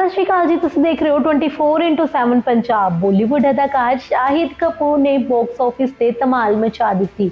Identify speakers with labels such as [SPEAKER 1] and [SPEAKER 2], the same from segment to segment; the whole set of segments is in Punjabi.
[SPEAKER 1] ਸਤਿ ਸ਼੍ਰੀ ਅਕਾਲ ਜੀ, ਤੁਸੀਂ ਦੇਖ ਰਹੇ ਹੋ 24/7 ਪੰਜਾਬ। ਬਾਲੀਵੁੱਡ ਅਦਾਕਾਰ ਸ਼ਾਹਿਦ ਕਪੂਰ ਨੇ ਬਾਕਸ ਆਫਿਸ ਤੇ ਧਮਾਲ ਮਚਾ ਦਿੱਤੀ।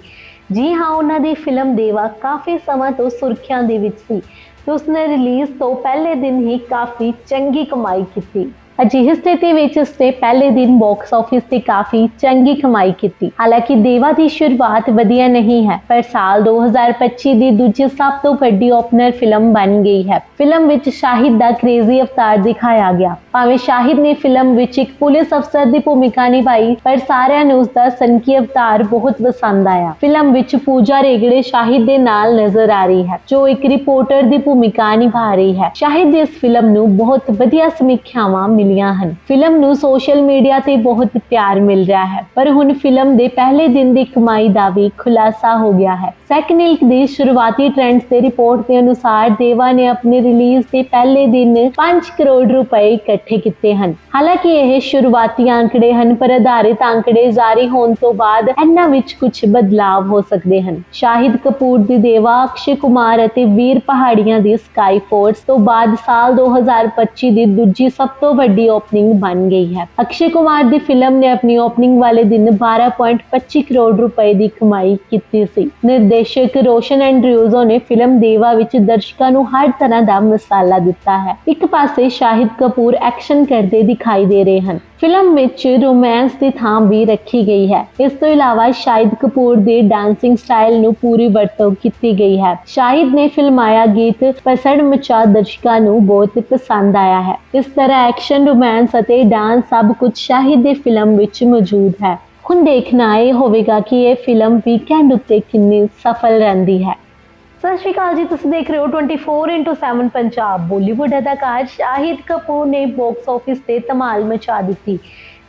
[SPEAKER 1] ਜੀ ਹਾਂ, ਉਹਨਾਂ ਦੀ ਫਿਲਮ ਦੇਵਾ ਕਾਫੀ ਸਮਾਂ ਤੋਂ ਸੁਰਖੀਆਂ ਦੇ ਵਿੱਚ ਸੀ ਤੇ ਉਸਨੇ ਰਿਲੀਜ਼ ਤੋਂ ਪਹਿਲੇ ਦਿਨ ਹੀ ਕਾਫੀ ਚੰਗੀ ਕਮਾਈ ਕੀਤੀ। ਅਜਿਹੀ ਸਥਿਤੀ ਵਿੱਚ ਉਸਨੇ ਪਹਿਲੇ ਦਿਨ ਬਾਕਸ ਆਫਿਸ ਤੇ ਕਾਫੀ ਚੰਗੀ ਕਮਾਈ ਕੀਤੀ। ਹਾਲਾਂਕਿ ਦੇਵਾ ਦੀ ਸ਼ੁਰੂਆਤ ਵਧੀਆ ਨਹੀਂ ਹੈ, ਪਰ ਸਾਲ 2025 ਦੀ ਦੂਜੀ ਸਭ ਤੋਂ ਵੱਡੀ ਓਪਨਰ ਫਿਲਮ ਬਣ ਗਈ ਹੈ। ਫਿਲਮ ਵਿੱਚ ਸ਼ਾਹਿਦ ਦਾ ਕ੍ਰੇਜ਼ੀ ਅਵਤਾਰ ਦਿਖਾਇਆ ਗਿਆ। ਭਾਵੇਂ ਸ਼ਾਹਿਦ ਨੇ ਫਿਲਮ ਵਿੱਚ ਇੱਕ ਪੁਲਿਸ ਅਫਸਰ ਦੀ ਭੂਮਿਕਾ ਨਿਭਾਈ, ਪਰ ਸਾਰਿਆਂ ਨੂੰ ਉਸ ਦਾ ਸਨਕੀ ਅਵਤਾਰ ਬਹੁਤ ਪਸੰਦ ਆਇਆ। ਫਿਲਮ ਵਿੱਚ ਪੂਜਾ ਰੇਗੜੇ ਸ਼ਾਹਿਦ ਦੇ ਨਾਲ ਨਜ਼ਰ ਆ ਰਹੀ ਹੈ, ਜੋ ਇੱਕ ਰਿਪੋਰਟਰ ਦੀ ਭੂਮਿਕਾ ਨਿਭਾ ਰਹੀ ਹੈ। ਸ਼ਾਹਿਦ ਦੀ ਇਸ ਫਿਲਮ ਨੂੰ ਬਹੁਤ ਵਧੀਆ ਸਮੀਖਿਆਵਾਂ ਮਿਲ ਮਿਲੀਆਂ ਹਨ। ਫਿਲਮ ਨੂੰ ਸੋਸ਼ਲ ਮੀਡੀਆ ਤੇ ਬਹੁਤ ਪਿਆਰ ਮਿਲ ਰਿਹਾ ਹੈ, ਪਰ ਹੁਣ ਫਿਲਮ ਦੇ ਪਹਿਲੇ ਦਿਨ ਦੀ ਕਮਾਈ ਦਾ ਵੀ ਖੁਲਾਸਾ ਹੋ ਗਿਆ ਹੈ। ਸੈਕਨਿਲਕ ਦੀ ਸ਼ੁਰੂਆਤੀ ਟ੍ਰੈਂਡਸ ਦੇ ਰਿਪੋਰਟ ਦੇ ਅਨੁਸਾਰ ਦੇਵਾ ਨੇ ਆਪਣੇ ਰਿਲੀਜ਼ ਦੇ ਪਹਿਲੇ ਦਿਨ 5 ਕਰੋੜ ਰੁਪਏ ਇਕੱਠੇ ਕੀਤੇ ਹਨ। ਹਾਲਾਂਕਿ ਇਹ ਸ਼ੁਰੂਆਤੀ ਅੰਕੜੇ ਹਨ, ਪਰ ਆਧਾਰਿਤ ਅੰਕੜੇ ਜਾਰੀ ਹੋਣ ਤੋਂ ਬਾਅਦ ਇਹਨਾਂ ਵਿੱਚ ਕੁਝ ਬਦਲਾਅ ਹੋ ਸਕਦੇ ਹਨ। ਸ਼ਾਹਿਦ ਕਪੂਰ ਦੀ ਦੇਵਾ, ਅਕਸ਼ੇ ਕੁਮਾਰ ਅਤੇ ਵੀਰ ਪਹਾੜੀਆਂ ਦੀ ਸਕਾਈ ਫੋਰਸ ਤੋਂ ਬਾਅਦ ਸਾਲ 2025 ਦੀ ਦੂਜੀ ਸਭ ਤੋਂ ਵੱਡੀ ਓਪਨਿੰਗ ਬਣ ਗਈ ਹੈ। ਅਕਸ਼ੇ ਕੁਮਾਰ ਦੀ ਫਿਲਮ ਨੇ ਆਪਣੀ ਓਪਨਿੰਗ ਵਾਲੇ ਦਿਨ 12.25 ਕਰੋੜ ਰੁਪਏ ਦੀ ਕਮਾਈ ਕੀਤੀ ਸੀ। ਨਿਰਦੇਸ਼ਕ ਰੋਸ਼ਨ ਐਂਡਰਿਊਜ਼ੋ ਨੇ ਫਿਲਮ ਦੇਵਾ ਵਿੱਚ ਦਰਸ਼ਕਾਂ ਨੂੰ ਹਰ ਤਰ੍ਹਾਂ ਦਾ ਮਸਾਲਾ ਦਿੱਤਾ ਹੈ। ਇੱਕ ਪਾਸੇ ਸ਼ਾਹਿਦ ਕਪੂਰ ਐਕਸ਼ਨ ਕਰਦੇ ਦਿਖਾਈ ਦੇ ਰਹੇ ਹਨ। ਫਿਲਮ ਵਿੱਚ ਰੋਮਾਂਸ ਦੀ ਥਾਂ ਵੀ ਰੱਖੀ ਗਈ ਹੈ। ਇਸ ਤੋਂ ਇਲਾਵਾ ਸ਼ਾਹਿਦ ਕਪੂਰ ਦੇ ਡਾਂਸਿੰਗ ਸਟਾਈਲ ਨੂੰ ਪੂਰੀ ਵਰਤੋਂ ਕੀਤੀ ਗਈ ਹੈ। ਸ਼ਾਹਿਦ ਨੇ ਫਿਲਮਾਇਆ ਗੀਤ ਪਸੜ ਮਚਾ ਦਰਸ਼ਕਾਂ ਨੂੰ ਬਹੁਤ ਪਸੰਦ ਆਇਆ ਹੈ। ਇਸ ਤਰ੍ਹਾਂ ਐਕਸ਼ਨ, ਰੋਮਾਂਸ ਅਤੇ ਡਾਂਸ ਸਭ ਕੁਝ ਸ਼ਾਹਿਦ ਦੀ ਫਿਲਮ ਵਿੱਚ ਮੌਜੂਦ ਹੈ। ਹੁਣ ਦੇਖਣਾ ਇਹ ਹੋਵੇਗਾ ਕਿ ਇਹ ਫਿਲਮ ਵੀਕਐਂਡ ਉੱਤੇ ਕਿੰਨੀ ਸਫਲ ਰਹਿੰਦੀ ਹੈ। ਸਤਿ ਸ਼੍ਰੀ ਅਕਾਲ ਜੀ, ਤੁਸੀਂ ਦੇਖ ਰਹੇ ਹੋ 24/7 ਪੰਜਾਬ। ਬਾਲੀਵੁੱਡ ਅਦਾਕਾਰ ਸ਼ਾਹਿਦ ਕਪੂਰ ਨੇ ਬਾਕਸ ਆਫਿਸ ਤੇ ਧਮਾਲ ਮਚਾ ਦਿੱਤੀ।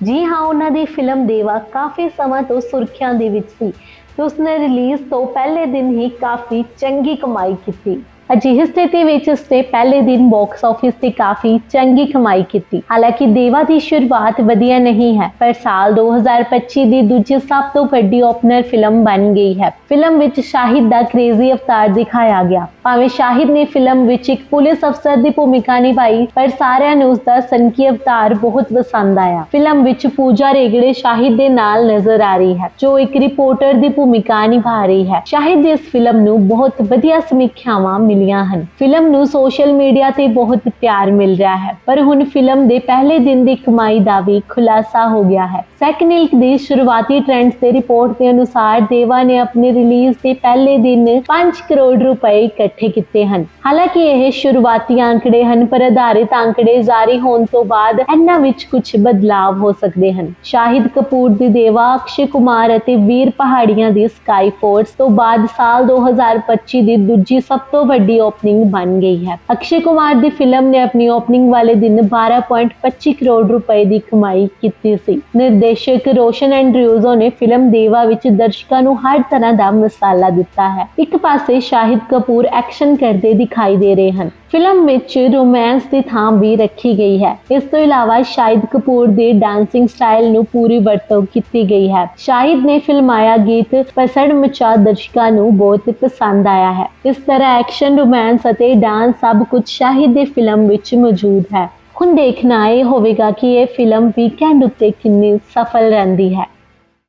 [SPEAKER 1] ਜੀ ਹਾਂ, ਉਹਨਾਂ ਦੀ ਫਿਲਮ ਦੇਵਾ ਕਾਫੀ ਸਮਾਂ ਤੋਂ ਸੁਰਖੀਆਂ ਦੇ ਵਿੱਚ ਸੀ ਤੇ ਉਸਨੇ ਰਿਲੀਜ਼ ਤੋਂ ਪਹਿਲੇ ਦਿਨ ਹੀ ਕਾਫੀ ਚੰਗੀ ਕਮਾਈ ਕੀਤੀ। ਅਜਿਹੀ ਸਥਿਤੀ ਵਿੱਚ ਉਸਨੇ ਪਹਿਲੇ ਦਿਨ ਬਾਕਸ ਆਫਿਸ ਤੇ ਕਾਫੀ ਚੰਗੀ ਕਮਾਈ ਕੀਤੀ। ਹਾਲਾਂਕਿ ਦੇਵਾ ਦੀ ਸ਼ੁਰੂਆਤ ਵਧੀਆ ਨਹੀਂ ਹੈ, ਪਰ ਸਾਲ 2025 ਦੀ ਦੂਜੀ ਸਭ ਤੋਂ ਵੱਡੀ ਓਪਨਰ ਫਿਲਮ ਬਣ ਗਈ ਹੈ। ਫਿਲਮ ਵਿੱਚ ਸ਼ਾਹਿਦ ਦਾ ਕ੍ਰੇਜ਼ੀ ਅਵਤਾਰ ਦਿਖਾਇਆ ਗਿਆ। ਭਾਵੇਂ ਸ਼ਾਹਿਦ ਨੇ ਫਿਲਮ ਵਿੱਚ ਇੱਕ ਪੁਲਿਸ ਅਫਸਰ ਦੀ ਭੂਮਿਕਾ ਨਿਭਾਈ, ਪਰ ਸਾਰਿਆਂ ਨੂੰ ਉਸ ਦਾ ਸਨਕੀ ਅਵਤਾਰ ਬਹੁਤ ਪਸੰਦ ਆਇਆ। ਫਿਲਮ ਵਿੱਚ ਪੂਜਾ ਰੇਗੜੇ ਸ਼ਾਹਿਦ ਦੇ ਨਾਲ ਨਜ਼ਰ ਆ ਰਹੀ ਹੈ, ਜੋ ਇੱਕ ਰਿਪੋਰਟਰ ਦੀ ਭੂਮਿਕਾ ਨਿਭਾ ਰਹੀ ਹੈ। ਸ਼ਾਹਿਦ ਦੀ ਇਸ ਫਿਲਮ ਨੂੰ ਬਹੁਤ ਵਧੀਆ ਸਮੀਖਿਆਵਾਂ ਮਿਲ ਮਿਲੀਆਂ ਹਨ। ਫਿਲਮ ਨੂੰ ਸੋਸ਼ਲ ਮੀਡੀਆ ਤੇ ਬਹੁਤ ਪਿਆਰ ਮਿਲ ਰਿਹਾ ਹੈ, ਪਰ ਹੁਣ ਫਿਲਮ ਦੇ ਪਹਿਲੇ ਦਿਨ ਦੀ ਕਮਾਈ ਦਾ ਵੀ ਖੁਲਾਸਾ ਹੋ ਗਿਆ ਹੈ। ਸੈਕਨਿਲਕ ਦੀ ਸ਼ੁਰੂਆਤੀ ਟ੍ਰੈਂਡਸ ਦੇ ਰਿਪੋਰਟ ਦੇ ਅਨੁਸਾਰ ਦੇਵਾ ਨੇ ਆਪਣੇ ਰਿਲੀਜ਼ ਦੇ ਪਹਿਲੇ ਦਿਨ 5 ਕਰੋੜ ਰੁਪਏ ਇਕੱਠੇ ਕੀਤੇ ਹਨ। ਹਾਲਾਂਕਿ ਇਹ ਸ਼ੁਰੂਆਤੀ ਅੰਕੜੇ ਹਨ, ਪਰ ਆਧਾਰਿਤ ਅੰਕੜੇ ਜਾਰੀ ਹੋਣ ਤੋਂ ਬਾਅਦ ਇਹਨਾਂ ਵਿੱਚ ਕੁਝ ਬਦਲਾਅ ਹੋ ਸਕਦੇ ਹਨ। ਸ਼ਾਹਿਦ ਕਪੂਰ ਦੀ ਦੇਵਾ, ਅਕਸ਼ੇ ਕੁਮਾਰ ਅਤੇ ਵੀਰ ਪਹਾੜੀਆਂ ਦੀ ਸਕਾਈ ਫੋਰਸ ਤੋਂ ਬਾਅਦ ਸਾਲ 2025 ਦੀ ਦੂਜੀ ਸਭ ਤੋਂ ਵੱਡੀ ਓਪਨਿੰਗ ਬਣ ਗਈ ਹੈ। ਅਕਸ਼ੇ ਕੁਮਾਰ ਦੀ ਫਿਲਮ ਨੇ ਆਪਣੀ ਓਪਨਿੰਗ ਵਾਲੇ ਦਿਨ 12.25 ਕਰੋੜ ਰੁਪਏ ਦੀ ਕਮਾਈ ਕੀਤੀ ਸੀ। ਨਿਰਦੇਸ਼ਕ ਰੋਸ਼ਨ ਐਂਡਰਿਊਜ਼ੋ ਨੇ ਫਿਲਮ ਦੇਵਾ ਵਿੱਚ ਦਰਸ਼ਕਾਂ ਨੂੰ ਹਰ ਤਰ੍ਹਾਂ ਦਾ ਮਸਾਲਾ ਦਿੱਤਾ ਹੈ। ਇੱਕ ਪਾਸੇ ਸ਼ਾਹਿਦ ਕਪੂਰ ਐਕਸ਼ਨ ਕਰਦੇ ਦਿਖਾਈ ਦੇ ਰਹੇ ਹਨ। ਫਿਲਮ ਵਿੱਚ ਰੋਮਾਂਸ ਦੀ ਥਾਂ ਵੀ ਰੱਖੀ ਗਈ ਹੈ। ਇਸ ਤੋਂ ਇਲਾਵਾ ਸ਼ਾਹਿਦ ਕਪੂਰ ਦੇ ਡਾਂਸਿੰਗ ਸਟਾਈਲ ਨੂੰ ਪੂਰੀ ਵਰਤੋਂ ਕੀਤੀ ਗਈ ਹੈ। ਸ਼ਾਹਿਦ ਨੇ ਫਿਲਮਾਇਆ ਗੀਤ ਪਸੜ ਮਚਾ ਦਰਸ਼ਕਾਂ ਨੂੰ ਬਹੁਤ ਪਸੰਦ ਆਇਆ ਹੈ। ਇਸ ਤਰ੍ਹਾਂ ਐਕਸ਼ਨ ਐਕਸ਼ਨ ਰੋਮਾਂਸ ਅਤੇ ਡਾਂਸ ਸਭ ਕੁਝ ਸ਼ਾਹਿਦ ਦੀ ਫਿਲਮ ਵਿੱਚ ਮੌਜੂਦ ਹੈ। ਹੁਣ ਦੇਖਣਾ ਇਹ ਹੋਵੇਗਾ ਕਿ ਇਹ ਫਿਲਮ ਵੀਕਐਂਡ ਉੱਤੇ ਕਿੰਨੀ ਸਫਲ ਰਹਿੰਦੀ ਹੈ।